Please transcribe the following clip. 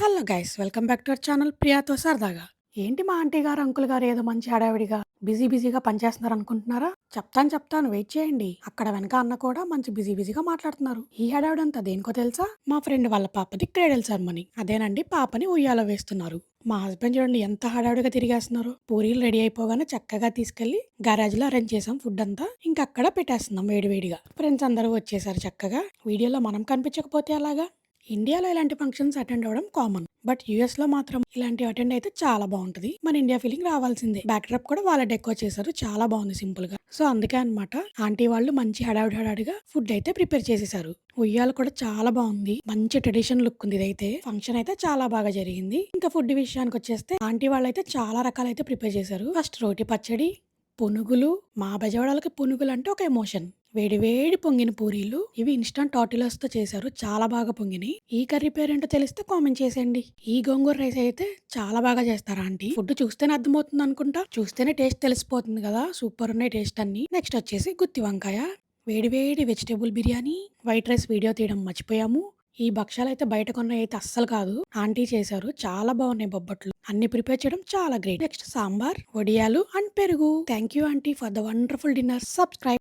Hello guys welcome back to our channel ప్రియాతో సరదాగా. ఏంటి మా ఆంటీ గారు అంకుల్ గారు ఏదో మంచి హడావిడిగా బిజీ బిజీగా పనిచేస్తున్నారు అనుకుంటున్నారా? చెప్తాను చెప్తాను వెయిట్ చేయండి. అక్కడ వెనక అన్న కూడా మంచి బిజీ బిజీగా మాట్లాడుతున్నారు. ఈ హడావిడంతా దేనికో తెలుసా? మా ఫ్రెండ్ వాళ్ళ పాపది క్రేడల్ సెరమనీ. అదేనండి పాపని ఉయ్యాలో వేస్తున్నారు. మా హస్బెండ్ చూడండి ఎంత హడావిడిగా తిరిగేస్తున్నారు. పూరీలు రెడీ అయిపోగానే చక్కగా తీసుకెళ్ళి గరాజ్లో అరేంజ్ చేసాం ఫుడ్ అంతా. ఇంకా అక్కడ పెట్టేస్తున్నాం వేడివేడిగా. ఫ్రెండ్స్ అందరూ వచ్చేసారు చక్కగా. వీడియోలో మనం కనిపించకపోతే అలాగా ఇండియాలో ఇలాంటి ఫంక్షన్స్ అటెండ్ అవ్వడం కామన్. బట్ యుఎస్లో మాత్రం ఇలాంటి అటెండ్ అయితే చాలా బాగుంటుంది. మన ఇండియా ఫీలింగ్ రావాల్సిందే. బ్యాక్ డ్రాప్ కూడా వాళ్ళ డెకో చేశారు. చాలా బాగుంది సింపుల్గా. సో అందుకే అనమాట ఆంటీ వాళ్ళు మంచి హడావిడి హడావిడిగా ఫుడ్ అయితే ప్రిపేర్ చేసేసారు. ఉయ్యాలు కూడా చాలా బాగుంది. మంచి ట్రెడిషన్ లుక్ ఉంది ఇదైతే. ఫంక్షన్ అయితే చాలా బాగా జరిగింది. ఇంకా ఫుడ్ విషయానికి వచ్చేస్తే ఆంటీ వాళ్ళు అయితే చాలా రకాలైతే ప్రిపేర్ చేశారు. ఫస్ట్ రోటి పచ్చడి పునుగులు మా బెజవాడలకి పునుగులు అంటే ఒక ఎమోషన్. వేడివేడి పొంగిన పూరీలు ఇవి ఇన్స్టంట్ టాటిలస్తో చేశారు. చాలా బాగా పొంగినాయి. ఈ కర్రీ పేరేంటో తెలిస్తే కామెంట్ చేసేయండి. ఈ గోంగూర రైస్ అయితే చాలా బాగా చేస్తారు ఆంటీ? ఫుడ్ చూస్తేనే అర్థమవుతుంది అనుకుంటా. చూస్తేనే టేస్ట్ తెలిసిపోతుంది కదా. సూపర్ ఉన్నాయి టేస్ట్ అన్ని. నెక్స్ట్ వచ్చేసి గుత్తి వంకాయ. వేడివేడి vegetable biryani. White rice video తీయడం మర్చిపోయాము. ఈ భక్షాలు అయితే బయట కొన్న అయితే అస్సలు కాదు. ఆంటీ చేశారు. చాలా బాగున్నాయి బొబ్బట్లు. అన్ని ప్రిపేర్ చేయడం చాలా గ్రేట్ నెక్స్ట్ సాంబార్ వడియాలు అండ్ పెరుగు. Thank you aunty for the wonderful dinner subscribe